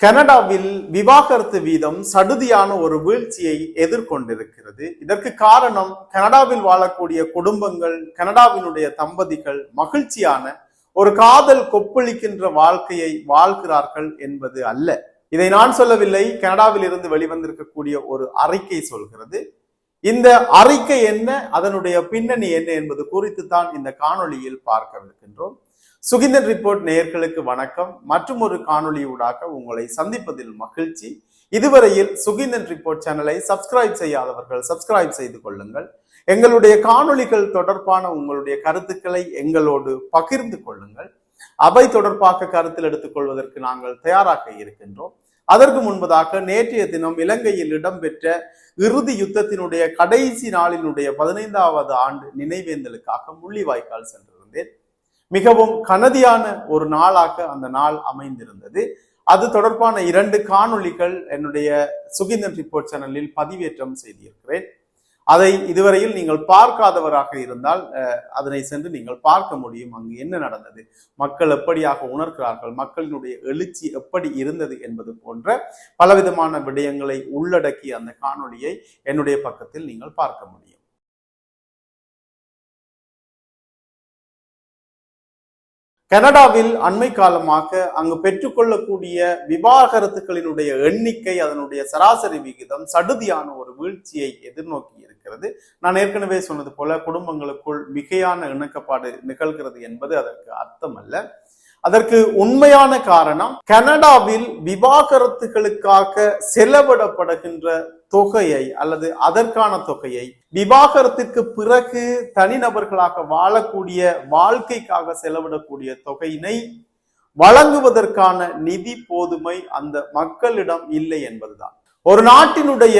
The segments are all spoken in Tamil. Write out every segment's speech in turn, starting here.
கனடாவில் விவாகரத்து வீதம் சடுதியான ஒரு வீழ்ச்சியை எதிர்கொண்டிருக்கிறது. இதற்கு காரணம் கனடாவில் வாழக்கூடிய குடும்பங்கள் கனடாவினுடைய தம்பதிகள் மகிழ்ச்சியான ஒரு காதல் கொப்பளிக்கின்ற வாழ்க்கையை வாழ்கிறார்கள் என்பது அல்ல. இதை நான் சொல்லவில்லை கனடாவில் இருந்து வெளிவந்திருக்கக்கூடிய ஒரு அறிக்கை சொல்கிறது. இந்த அறிக்கை என்ன அதனுடைய பின்னணி என்ன என்பது குறித்து தான் இந்த காணொளியில் பார்க்கவிருக்கின்றோம். சுகிந்தன் ரிப்போர்ட் நேயர்களுக்கு வணக்கம். மற்றும் ஒரு காணொளியூடாக உங்களை சந்திப்பதில் மகிழ்ச்சி. இதுவரையில் சுகிந்தன் ரிப்போர்ட் சேனலை சப்ஸ்கிரைப் செய்யாதவர்கள் சப்ஸ்கிரைப் செய்து கொள்ளுங்கள். எங்களுடைய காணொளிகள் தொடர்பான உங்களுடைய கருத்துக்களை எங்களோடு பகிர்ந்து கொள்ளுங்கள். அவை தொடர்பாக கருத்தில் எடுத்துக்கொள்வதற்கு நாங்கள் தயாராக இருக்கின்றோம். அதற்கு முன்பதாக நேற்றைய தினம் இலங்கையில் இடம்பெற்ற இறுதி யுத்தத்தினுடைய கடைசி நாளினுடைய பதினைந்தாவது ஆண்டு நினைவேந்தலுக்காக முள்ளிவாய்க்கால் சென்றிருந்தேன். மிகவும் கனதியான ஒரு நாளாக அந்த நாள் அமைந்திருந்தது. அது தொடர்பான இரண்டு காணொளிகள் என்னுடைய சுகிந்தன் ரிப்போர்ட் சேனலில் பதிவேற்றம் செய்திருக்கிறேன். அதை இதுவரையில் நீங்கள் பார்க்காதவராக இருந்தால் அஹ், அதனை சென்று நீங்கள் பார்க்க முடியும். அங்கு என்ன நடந்தது? மக்கள் எப்படியாக உணர்கிறார்கள்? மக்களினுடைய எழுச்சி எப்படி இருந்தது என்பது போன்ற பலவிதமான விடயங்களை உள்ளடக்கிய அந்த காணொளியை என்னுடைய பக்கத்தில் நீங்கள் பார்க்க முடியும். கனடாவில் அண்மை காலமாக அங்கு பெற்றுக்கொள்ளக்கூடிய விவாகரத்துகளினுடைய எண்ணிக்கை அதனுடைய சராசரி விகிதம் சடுதியான ஒரு வீழ்ச்சியை எதிர்நோக்கி இருக்கிறது. நான் ஏற்கனவே சொன்னது போல குடும்பங்களுக்குள் மிகையான இணக்கப்பாடு நிகழ்கிறது என்பது அதற்கு அர்த்தம் அல்ல அதற்கு உண்மையான காரணம் கனடாவில் விவாகரத்துகளுக்காக செலவிடப்படுகின்ற தொகையை அல்லது அதற்கான தொகையை விவாகரத்திற்கு பிறகு தனிநபர்களாக வாழக்கூடிய வாழ்க்கைக்காக செலவிடக்கூடிய தொகையினை வழங்குவதற்கான நிதி போதுமை அந்த மக்களிடம் இல்லை என்பதுதான். ஒரு நாட்டினுடைய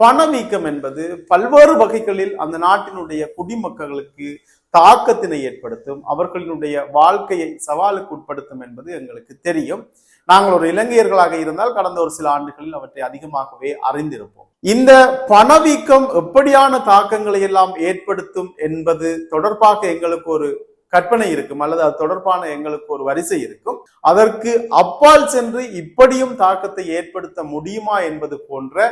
பணவீக்கம் என்பது பல்வேறு வகைகளில் அந்த நாட்டினுடைய குடிமக்களுக்கு தாக்கத்தினை ஏற்படுத்தும் அவர்களினுடைய வாழ்க்கையை சவாலுக்கு உட்படுத்தும் என்பது எங்களுக்கு தெரியும். நாங்கள் ஒரு இலங்கையர்களாக இருந்தால் கடந்த ஒரு சில ஆண்டுகளில் அவற்றை அதிகமாகவே அறிந்திருப்போம். இந்த பணவீக்கம் எப்படியான தாக்கங்களை எல்லாம் ஏற்படுத்தும் என்பது தொடர்பாக எங்களுக்கு ஒரு கற்பனை இருக்கும் அல்லது அது தொடர்பான எங்களுக்கு ஒரு வரிசை இருக்கும். அதற்கு அப்பால் சென்று இப்படியும் தாக்கத்தை ஏற்படுத்த முடியுமா என்பது போன்ற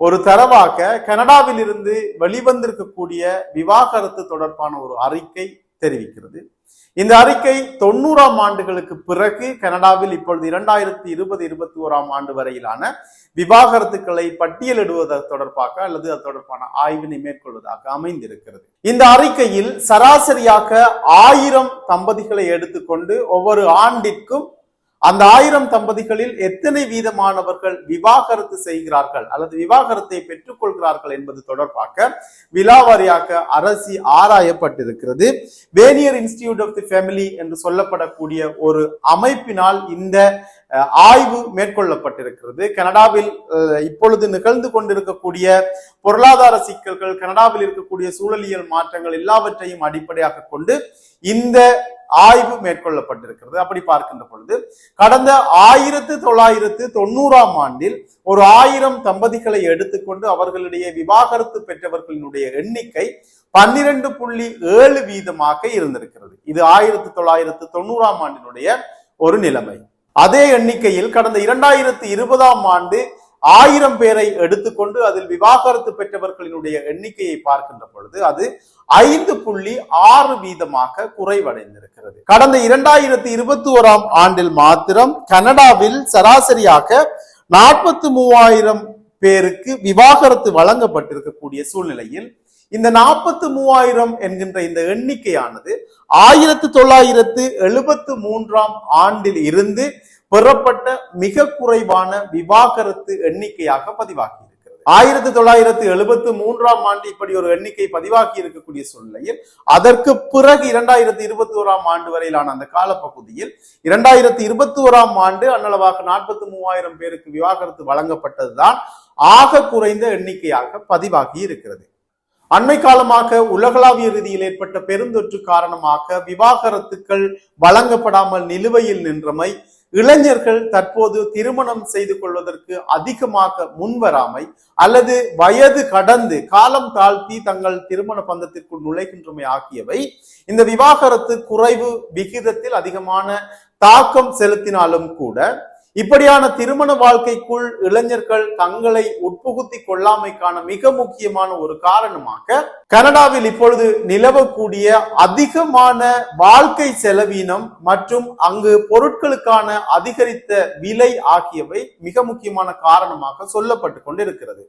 ஒரு தரவாக கனடாவில் இருந்து வெளிவந்திருக்கக்கூடிய விவாகரத்து தொடர்பான ஒரு அறிக்கை தெரிவிக்கிறது. இந்த அறிக்கை தொண்ணூறாம் ஆண்டுகளுக்கு பிறகு கனடாவில் இப்பொழுது இரண்டாயிரத்தி இருபது இருபத்தி ஓராம் ஆண்டு வரையிலான விவாகரத்துக்களை பட்டியலிடுவது தொடர்பாக அல்லது அது தொடர்பான ஆய்வினை மேற்கொள்வதாக அமைந்திருக்கிறது. இந்த அறிக்கையில் சராசரியாக ஆயிரம் தம்பதிகளை எடுத்துக்கொண்டு ஒவ்வொரு ஆண்டிற்கும் அந்த ஆயிரம் தம்பதிகளில் எத்தனை வீதமானவர்கள் விவாகரத்து செய்கிறார்கள் அல்லது விவாகரத்தை பெற்றுக்கொள்கிறார்கள் என்பது தொடர்பாக விலாவாரியாக அரசி ஆராயப்பட்டிருக்கிறது. Vanier institute of the family என்று சொல்லப்படக்கூடிய ஒரு அமைப்பினால் இந்த ஆய்வு மேற்கொள்ளப்பட்டிருக்கிறது. கனடாவில் இப்பொழுது நிகழ்ந்து கொண்டிருக்கக்கூடிய பொருளாதார சிக்கல்கள் கனடாவில் இருக்கக்கூடிய சூழலியல் மாற்றங்கள் எல்லாவற்றையும் அடிப்படையாக கொண்டு இந்த ஆய்வு மேற்கொள்ளப்பட்டிருக்கிறது. அப்படி பார்க்கின்ற பொழுது கடந்த ஆயிரத்து தொள்ளாயிரத்து தொண்ணூறாம் ஆண்டில் ஒரு ஆயிரம் தம்பதிகளை எடுத்துக்கொண்டு அவர்களிடையே விவாகரத்து பெற்றவர்களினுடைய எண்ணிக்கை பன்னிரண்டு புள்ளி ஏழு வீதமாக இருந்திருக்கிறது. இது ஆயிரத்து தொள்ளாயிரத்து தொண்ணூறாம் ஆண்டினுடைய ஒரு நிலைமை. அதே எண்ணிக்கையில் கடந்த இரண்டாயிரத்து இருபதாம் ஆண்டு ஆயிரம் பேரை எடுத்துக்கொண்டு அதில் விவாகரத்து பெற்றவர்களினுடைய எண்ணிக்கையை பார்க்கின்ற பொழுது அது ஐந்து புள்ளி ஆறு வீதமாக குறைவடைந்திருக்கிறது. கடந்த இரண்டாயிரத்தி இருபத்தி ஓராம் ஆண்டில் மாத்திரம் கனடாவில் சராசரியாக நாற்பத்தி மூவாயிரம் பேருக்கு விவாகரத்து வழங்கப்பட்டிருக்கக்கூடிய சூழ்நிலையில் இந்த நாற்பத்து மூவாயிரம் என்கின்ற இந்த எண்ணிக்கையானது ஆயிரத்து தொள்ளாயிரத்து எழுபத்து மூன்றாம் ஆண்டில் இருந்து பெறப்பட்ட மிக குறைவான விவாகரத்து எண்ணிக்கையாக பதிவாகி இருக்கிறது ஆயிரத்தி தொள்ளாயிரத்து எழுபத்து மூன்றாம் ஆண்டு இப்படி ஒரு எண்ணிக்கை பதிவாகி இருக்கக்கூடிய சூழ்நிலையில் அதற்கு பிறகு இரண்டாயிரத்தி இருபத்தி ஓராம் ஆண்டு வரையிலான அந்த காலப்பகுதியில் இரண்டாயிரத்தி இருபத்தி ஓராம் ஆண்டு அன்னளவாக நாற்பத்தி மூவாயிரம் பேருக்கு விவாகரத்து வழங்கப்பட்டதுதான் ஆக குறைந்த எண்ணிக்கையாக பதிவாகி இருக்கிறது. அண்மை காலமாக உலகளாவிய ரீதியில் ஏற்பட்ட பெருந்தொற்று காரணமாக விவாகரத்துக்கள் வழங்கப்படாமல் நிலுவையில் நின்றமை இளைஞர்கள் தற்போது திருமணம் செய்து கொள்வதற்கு அதிகமாக முன்வராமை அல்லது வயது கடந்து காலம் தாழ்த்தி தங்கள் திருமண பந்தத்திற்குள் நுழைகின்றமை ஆகியவை இந்த விவாகரத்து குறைவு விகிதத்தில் அதிகமான தாக்கம் செலுத்தினாலும் கூட இப்படியான திருமண வாழ்க்கைக்குள் இளைஞர்கள் தங்களை உட்புகுத்தி கொள்ளாமைக்கான மிக முக்கியமான ஒரு காரணமாக கனடாவில் இப்பொழுது நிலவக்கூடிய அதிகமான வாழ்க்கை செலவீனம் மற்றும் அங்கு பொருட்களுக்கான அதிகரித்த விலை ஆகியவை மிக முக்கியமான காரணமாக சொல்லப்பட்டு கொண்டிருக்கிறது.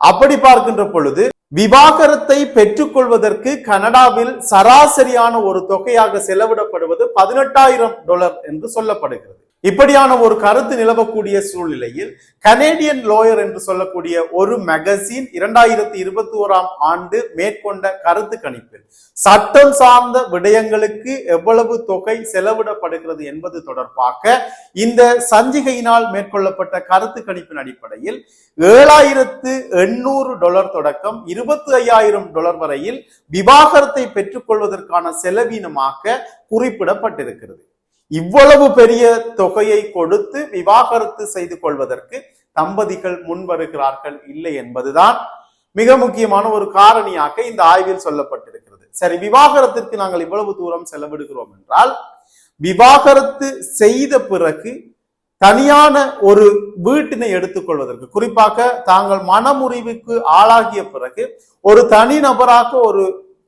அப்படி பார்க்கின்ற பொழுது விவாகரத்தை பெற்றுக்கொள்வதற்கு கனடாவில் சராசரியான ஒரு தொகையாக செலவிடப்படுவது பதினெட்டாயிரம் டாலர் என்று சொல்லப்படுகிறது. இப்படியான ஒரு கருத்து நிலவக்கூடிய சூழ்நிலையில் கனேடியன் லோயர் என்று சொல்லக்கூடிய ஒரு மெகசின் இரண்டாயிரத்தி இருபத்தி ஓராம் ஆண்டு மேற்கொண்ட கருத்து கணிப்பில் சட்டம் சார்ந்த விடயங்களுக்கு எவ்வளவு தொகை செலவிடப்படுகிறது என்பது தொடர்பாக இந்த சஞ்சிகையினால் மேற்கொள்ளப்பட்ட கருத்து கணிப்பின் அடிப்படையில் ஏழாயிரத்து எண்ணூறு டாலர் தொடக்கம் இருபத்தி ஐயாயிரம் டாலர் வரையில் விவாகரத்தை பெற்றுக்கொள்வதற்கான செலவீனமாக குறிப்பிடப்பட்டிருக்கிறது. இவ்வளவு பெரிய தொகையை கொடுத்து விவாகரத்து செய்து கொள்வதற்கு தம்பதிகள் முன் வருகிறார்கள் இல்லை என்பதுதான் மிக முக்கியமான ஒரு காரணியாக இந்த ஆய்வில் சொல்லப்பட்டிருக்கிறது. சரி விவாகரத்திற்கு நாங்கள் இவ்வளவு தூரம் செலவிடுகிறோம் என்றால் விவாகரத்து செய்த பிறகு தனியான ஒரு வீட்டினை எடுத்துக்கொள்வதற்கு குறிப்பாக தாங்கள் மனமுறிவுக்கு ஆளாகிய பிறகு ஒரு தனி நபராக ஒரு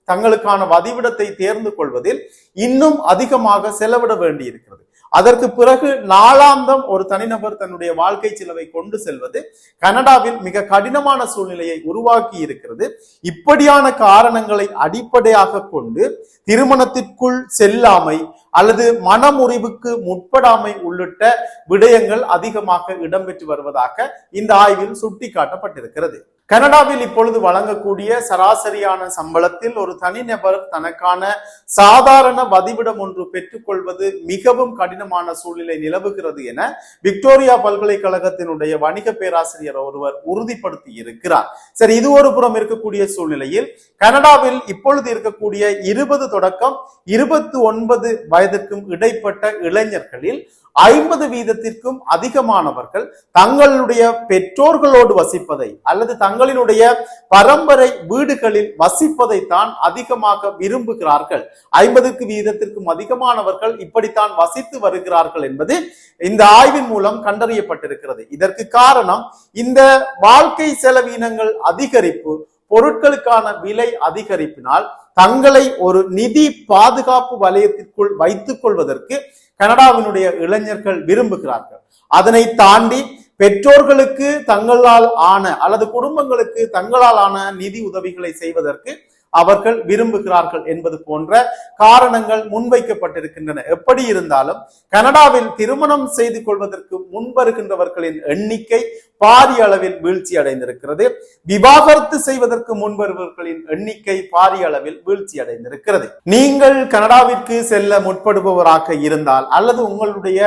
தங்களுக்கான வதிவிடத்தை தேர்ந்து கொள்வதில் இன்னும் அதிகமாக செலவிட வேண்டியிருக்கிறது. அதற்கு பிறகு நாளாந்தம் ஒரு தனிநபர் தன்னுடைய வாழ்க்கை செலவை கொண்டு செல்வது கனடாவில் மிக கடினமான சூழ்நிலையை உருவாக்கி இருக்கிறது இப்படியான காரணங்களை அடிப்படையாக கொண்டு திருமணத்திற்குள் செல்லாமை அல்லது மனமுறிவுக்கு முற்படாமை உள்ளிட்ட விடயங்கள் அதிகமாக இடம்பெற்று வருவதாக இந்த ஆய்வில் சுட்டிக்காட்டப்பட்டிருக்கிறது. கனடாவில் இப்பொழுது வழங்கக்கூடிய சராசரியான சம்பளத்தில் ஒரு தனிநபர் தனக்கான சாதாரண வதிவிடம் ஒன்று பெற்றுக்கொள்வது மிகவும் கடினமான சூழ்நிலை நிலவுகிறது என விக்டோரியா பல்கலைக்கழகத்தினுடைய வணிக பேராசிரியர் ஒருவர் உறுதிப்படுத்தி இருக்கிறார் சரி இது ஒரு புறம் இருக்கக்கூடிய சூழ்நிலையில் கனடாவில் இப்பொழுது இருக்கக்கூடிய இருபது தொடக்கம் இருபத்தி ஒன்பது வயதிற்கும் இடைப்பட்ட இளைஞர்களில் ஐம்பது வீதத்திற்கும் அதிகமானவர்கள் தங்களுடைய பெற்றோர்களோடு வசிப்பதை அல்லது தங்களினுடைய பரம்பரை வீடுகளில் வசிப்பதை தான் அதிகமாக விரும்புகிறார்கள். ஐம்பதுக்கு வீதத்திற்கும் அதிகமானவர்கள் இப்படித்தான் வசித்து வருகிறார்கள் என்பது இந்த ஆய்வின் மூலம் கண்டறியப்பட்டிருக்கிறது. இதற்கு காரணம் இந்த வாழ்க்கை செலவினங்கள் அதிகரிப்பு பொருட்களுக்கான விலை அதிகரிப்பினால் தங்களை ஒரு நிதி பாதுகாப்பு வலயத்திற்குள் வைத்துக் கொள்வதற்கு கனடாவினுடைய இளைஞர்கள் விரும்புகிறார்கள். அதனை தாண்டி பெற்றோர்களுக்கு தங்களால் ஆன அல்லது குடும்பங்களுக்கு தங்களால் ஆன நிதி உதவிகளை செய்வதற்கு அவர்கள் விரும்புகிறார்கள் என்பது போன்ற காரணங்கள் முன்வைக்கப்பட்டிருக்கின்றன. எப்படி இருந்தாலும் கனடாவில் திருமணம் செய்து கொள்வதற்கு முன்வருகின்றவர்களின் எண்ணிக்கை பாரிய அளவில் வீழ்ச்சி அடைந்திருக்கிறது. விவாகரத்து செய்வதற்கு முன்வருபவர்களின் எண்ணிக்கை பாரிய அளவில் வீழ்ச்சி அடைந்திருக்கிறது. நீங்கள் கனடாவிற்கு செல்ல முற்படுபவராக இருந்தால் அல்லது உங்களுடைய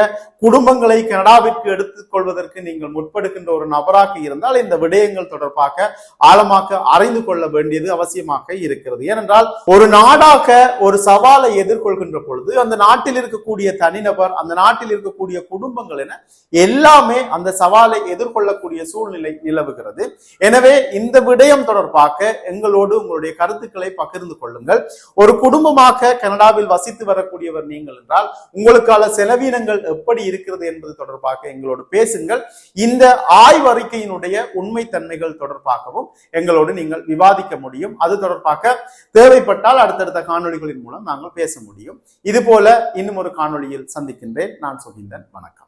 குடும்பங்களை கனடாவிற்கு எடுத்துக் கொள்வதற்கு நீங்கள் முற்படுகின்ற ஒரு நபராக இருந்தால் இந்த விடயங்கள் தொடர்பாக ஆழமாக அறிந்து கொள்ள வேண்டியது அவசியமாக இருக்கிறது. இருக்கிறது ஏனென்றால் ஒரு நாடாக ஒரு சவாலை எதிர்கொள்கின்ற பொழுது அந்த நாட்டில் இருக்கக்கூடிய தனிநபர் அந்த நாட்டில் இருக்கக்கூடிய குடும்பங்கள் என எல்லாமே அந்த சவாலை எதிர்கொள்ளக்கூடிய சூழ்நிலை நிலவுகிறது. எனவே இந்த விடயம் தொடர்பாக எங்களோடு உங்களுடைய கருத்துக்களை பகிர்ந்து கொள்ளுங்கள். ஒரு குடும்பமாக கனடாவில் வசித்து வரக்கூடியவர் நீங்கள் என்றால் உங்களுக்கான செலவினங்கள் எப்படி இருக்கிறது என்பது தொடர்பாக எங்களோடு பேசுங்கள். இந்த ஆய்வறிக்கையினுடைய உண்மைத்தன்மைகள் தொடர்பாகவும் எங்களோடு நீங்கள் விவாதிக்க முடியும். அது தொடர்பாக தேவைப்பட்டால் அடுத்தடுத்த காணொளிகளின் மூலம் நாங்கள் பேச முடியும். இது போல இன்னும் ஒரு காணொளியில் சந்திக்கின்றேன். நான் சுகிந்தன். வணக்கம்.